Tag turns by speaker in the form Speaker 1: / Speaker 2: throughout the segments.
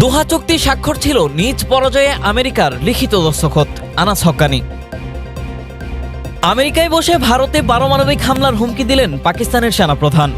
Speaker 1: দোহা চুক্তি স্বাক্ষর ছিল নিজ পরাজয়ে আমেরিকার লিখিত দস্তখত। আনাস হকানি। আমেরিকায় বসে ভারতে পারমাণবিক হামলার হুমকি দিলেন পাকিস্তানের সেনাপ্রধান।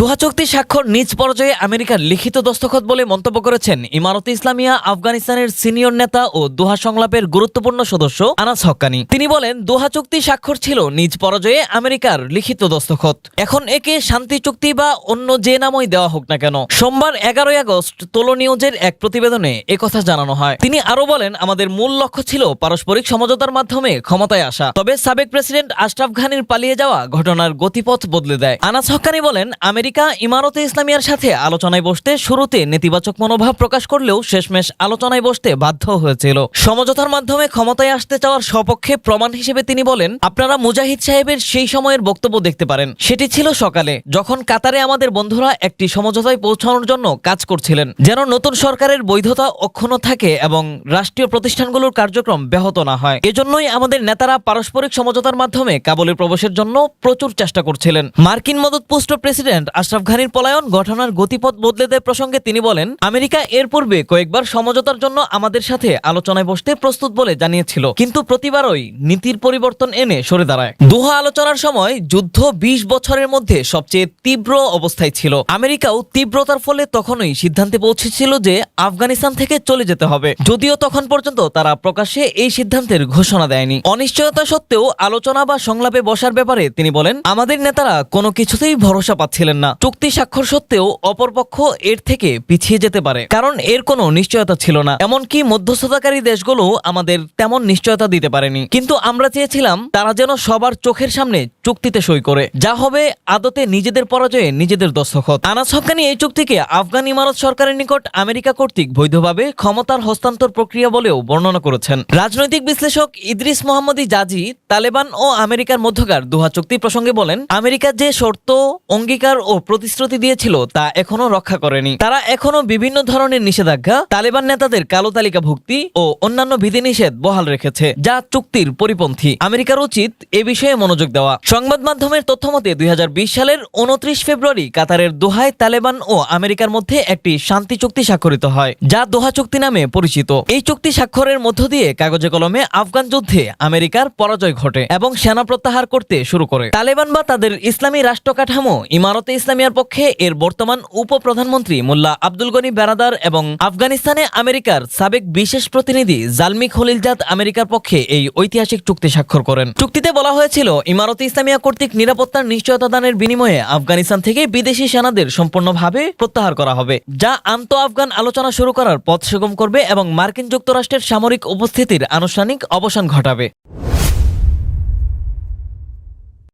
Speaker 1: দোহা চুক্তি স্বাক্ষর নিজ পর্যায়ে আমেরিকার লিখিত দস্তখত বলে মন্তব্য করেছেন ইমারতে ইসলামিয়া, আফগানিস্তানের সিনিয়র নেতা ও দোহা সংলাপের গুরুত্বপূর্ণ সদস্য আনাস হক্কানি। তিনি বলেন দোহা চুক্তি স্বাক্ষর ছিল নিজ পর্যায়ে আমেরিকার লিখিত দস্তখত। এখন একে শান্তি চুক্তি বা অন্য যে নামই দেওয়া হোক না কেন, সোমবার এগারোই আগস্ট তোলো নিউজের এক প্রতিবেদনে একথা জানানো হয়। তিনি আরও বলেন, আমাদের মূল লক্ষ্য ছিল পারস্পরিক সমঝোতার মাধ্যমে ক্ষমতায় আসা। তবে সাবেক প্রেসিডেন্ট আশরাফ ঘানির পালিয়ে যাওয়া ঘটনার গতিপথ বদলে দেয়। আনাস হক্কানি বলেন, আমেরিকা ইমারতে ইসলামিয়ার সাথে আলোচনায় বসতে শুরুতে নেতিবাচক মনোভাব প্রকাশ করলেও শেষমেশ আলোচনায় বসতে বাধ্য হয়েছিল। সমঝোতার মাধ্যমে ক্ষমতায় আসতে চাওয়ার সপক্ষে প্রমাণ হিসেবে তিনি বলেন, আপনারা মুজাহিদ সাহেবের সেই সময়ের বক্তব্য দেখতে পারেন। সেটি ছিল সকালে, যখন কাতারে আমাদের বন্ধুরা একটি সমঝোতায় পৌঁছানোর জন্য কাজ করছিলেন। যেন নতুন সরকারের বৈধতা অক্ষুণ্ণ থাকে এবং রাষ্ট্রীয় প্রতিষ্ঠানগুলোর কার্যক্রম ব্যাহত না হয়। এজন্যই আমাদের নেতারা পারস্পরিক সমঝোতার মাধ্যমে কাবুলে প্রবেশের জন্য প্রচুর চেষ্টা করছিলেন। মার্কিন মদতপুষ্ট প্রেসিডেন্ট আশরাফ ঘানির পলায়ন ঘটনার গতিপথ বদলে দেয় প্রসঙ্গে তিনি বলেন, আমেরিকা এর পূর্বে কয়েকবার সমঝোতার জন্য আমাদের সাথে আলোচনায় বসতে প্রস্তুত বলে জানিয়েছিল, কিন্তু প্রতিবারই নীতির পরিবর্তন এনে সরে দাঁড়ায়। দোহা আলোচনার সময় যুদ্ধ বিশ বছরের মধ্যে সবচেয়ে তীব্র অবস্থায় ছিল। আমেরিকাও তীব্রতার ফলে তখনই সিদ্ধান্তে পৌঁছেছিল যে আফগানিস্তান থেকে চলে যেতে হবে। যদিও তখন পর্যন্ত তারা প্রকাশ্যে এই সিদ্ধান্তের ঘোষণা দেয়নি। অনিশ্চয়তা সত্ত্বেও আলোচনা বা সংলাপে বসার ব্যাপারে তিনি বলেন, আমাদের নেতারা কোনো কিছুতেই ভরসা পাচ্ছিলেন না। চুক্তি স্বাক্ষর সত্ত্বেও অপরপক্ষ এর থেকে পিছিয়ে যেতে পারে। কারণ এর কোনো নিশ্চয়তা ছিল না। এমনকি মধ্যস্থতাকারী দেশগুলো আমাদের তেমন নিশ্চয়তা দিতে পারেনি। কিন্তু আমরা চেয়েছিলাম তারা যেন সবার চোখের সামনে চুক্তিতে সই করে। যা হবে আদতে নিজেদের পরাজয়ে নিজেদের দস্তখত। আনাস হক্কানি এই চুক্তিকে আফগান ইমারত সরকারের নিকট আমেরিকা কর্তৃক বৈধভাবে ক্ষমতার হস্তান্তর প্রক্রিয়া বলেও বর্ণনা করেছেন। রাজনৈতিক বিশ্লেষক ইদ্রিস মোহাম্মদী জাজি, তালেবান ও আমেরিকার মধ্যকার দোহা চুক্তি প্রসঙ্গে বলেন, আমেরিকা যে শর্ত, অঙ্গীকার ও প্রতিশ্রুতি দিয়েছিল, তা এখনও রক্ষা করেনি। তারা এখনও বিভিন্ন ধরনের নিষেধাজ্ঞা, তালেবান নেতাদের কালো তালিকা ভুক্তি ও অন্যান্য বিধিনিষেধ বহাল রেখেছে, যা চুক্তির পরিপন্থী। আমেরিকার উচিত এ বিষয়ে মনোযোগ দেওয়া। সংবাদ মাধ্যমের তথ্যমতে দুই সালের উনত্রিশ ফেব্রুয়ারি কাতারের দোহায় তালেবান ও আমেরিকার মধ্যে একটি শান্তি চুক্তি স্বাক্ষরিত হয়, যা দোহা চুক্তি নামে পরিচিত। এই চুক্তি স্বাক্ষরের মধ্য দিয়ে কাগজে কলমে আফগান যুদ্ধে আমেরিকার পরাজয় ঘটে এবং সেনা প্রত্যাহার করতে শুরু করে। তালেবান বা তাদের ইসলামী রাষ্ট্র কাঠামো ইমারতে ইসলামিয়ার পক্ষে এর বর্তমান উপপ্রধানমন্ত্রী মোল্লা আব্দুল গনি বেরাদার এবং আফগানিস্তানে আমেরিকার সাবেক বিশেষ প্রতিনিধি জালমি খলিলজাদ আমেরিকার পক্ষে এই ঐতিহাসিক চুক্তি স্বাক্ষর করেন। চুক্তিতে বলা হয়েছিল, ইমারতে ইসলামিয়া কর্তৃক নিরাপত্তার নিশ্চয়তা দানের বিনিময়ে আফগানিস্তান থেকে বিদেশি সেনাদের সম্পূর্ণভাবে প্রত্যাহার করা হবে, যা আন্ত আফগান আলোচনা শুরু করার পথ সুগম করবে এবং মার্কিন যুক্তরাষ্ট্রের সামরিক উপস্থিতির আনুষ্ঠানিক অবসান ঘটাবে।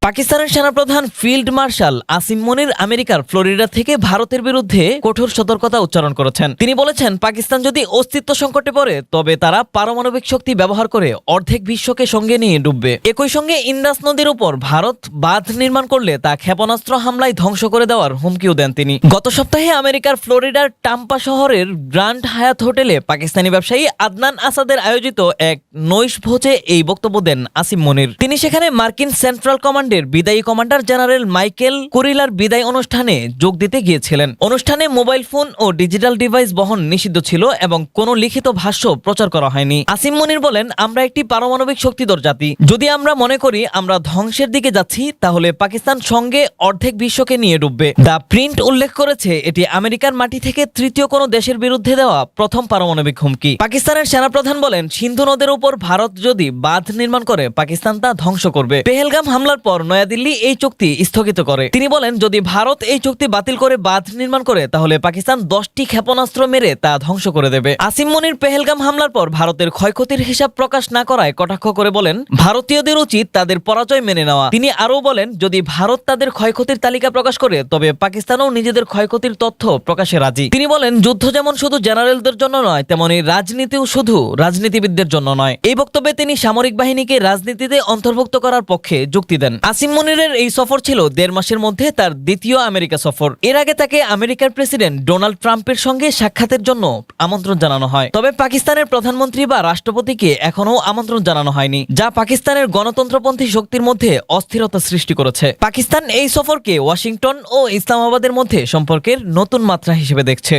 Speaker 1: পাকিস্তানের সেনাপ্রধান ফিল্ড মার্শাল আসিম মনির আমেরিকার ফ্লোরিডা থেকে ভারতের বিরুদ্ধে কঠোর সতর্কতা উচ্চারণ করেছেন। তিনি বলেছেন, পাকিস্তান যদি অস্তিত্ব সংকটে পড়ে, তবে তারা পারমাণবিক শক্তি ব্যবহার করে অর্ধেক বিশ্বকে সঙ্গে নিয়ে ডুববে। একই সঙ্গে ইন্দাস নদীর উপর ভারত বাঁধ নির্মাণ করলে তা ক্ষেপণাস্ত্র হামলায় ধ্বংস করে দেওয়ার হুমকিও দেন তিনি। গত সপ্তাহে আমেরিকার ফ্লোরিডার টাম্পা শহরের গ্র্যান্ড হায়াত হোটেলে পাকিস্তানি ব্যবসায়ী আদনান আসাদের আয়োজিত এক নৈশ ভোজে এই বক্তব্য দেন আসিম মনির। তিনি সেখানে মার্কিন সেন্ট্রাল কমান্ডের বিদায়ী কমান্ডার জেনারেল মাইকেল কুরিলার বিদায় অনুষ্ঠানে যোগ দিতে গিয়েছিলেন। অনুষ্ঠানে মোবাইল ফোন ও ডিজিটাল ডিভাইস বহন নিষিদ্ধ ছিল এবং কোনো লিখিত ভাষ্য প্রচার করা হয়নি। আসিম মনির বলেন, আমরা একটি পারমাণবিক শক্তিধর জাতি। যদি আমরা মনে করি আমরা ধ্বংসের দিকে যাচ্ছি, তাহলে পাকিস্তান সঙ্গে অর্ধেক বিশ্বকে নিয়ে ডুববে। দ্য প্রিন্ট উল্লেখ করেছে, এটি আমেরিকার মাটি থেকে তৃতীয় কোনো দেশের বিরুদ্ধে দেওয়া প্রথম পারমাণবিক হুমকি। পাকিস্তানের সেনাপ্রধান বলেন, সিন্ধু নদের উপর ভারত যদি বাঁধ নির্মাণ করে, পাকিস্তান তা ধ্বংস করবে। পেহেলগাম হামলার পর নয়াদিল্লি এই চুক্তি স্থগিত করে। তিনি বলেন, যদি ভারত এই চুক্তি বাতিল করে বাঁধ নির্মাণ করে, তাহলে পাকিস্তান দশটি ক্ষেপণাস্ত্র মেরে তা ধ্বংস করে দেবে। আসিম মনির পেহেলগাম হামলার পর ভারতের ক্ষয়ক্ষতির হিসাব প্রকাশ না করায় কটাক্ষ করে বলেন, ভারতীয়দের উচিত তাদের পরাজয় মেনে নেওয়া। তিনি আরও বলেন, যদি ভারত তাদের ক্ষয়ক্ষতির তালিকা প্রকাশ করে, তবে পাকিস্তানও নিজেদের ক্ষয়ক্ষতির তথ্য প্রকাশে রাজি। তিনি বলেন, যুদ্ধ যেমন শুধু জেনারেলদের জন্য নয়, তেমনি রাজনীতিও শুধু রাজনীতিবিদদের জন্য নয়। এই বক্তব্যে তিনি সামরিক বাহিনীকে রাজনীতিতে অন্তর্ভুক্ত করার পক্ষে যুক্তি দেন। আসিম মনিরের এই সফর ছিল দেড় মাসের মধ্যে তার দ্বিতীয় আমেরিকা সফর। এর আগে তাকে আমেরিকার প্রেসিডেন্ট ডোনাল্ড ট্রাম্পের সঙ্গে সাক্ষাতের জন্য আমন্ত্রণ জানানো হয়। তবে পাকিস্তানের প্রধানমন্ত্রী বা রাষ্ট্রপতিকে এখনও আমন্ত্রণ জানানো হয়নি, যা পাকিস্তানের গণতন্ত্রপন্থী শক্তির মধ্যে অস্থিরতা সৃষ্টি করেছে। পাকিস্তান এই সফরকে ওয়াশিংটন ও ইসলামাবাদের মধ্যে সম্পর্কের নতুন মাত্রা হিসেবে দেখছে।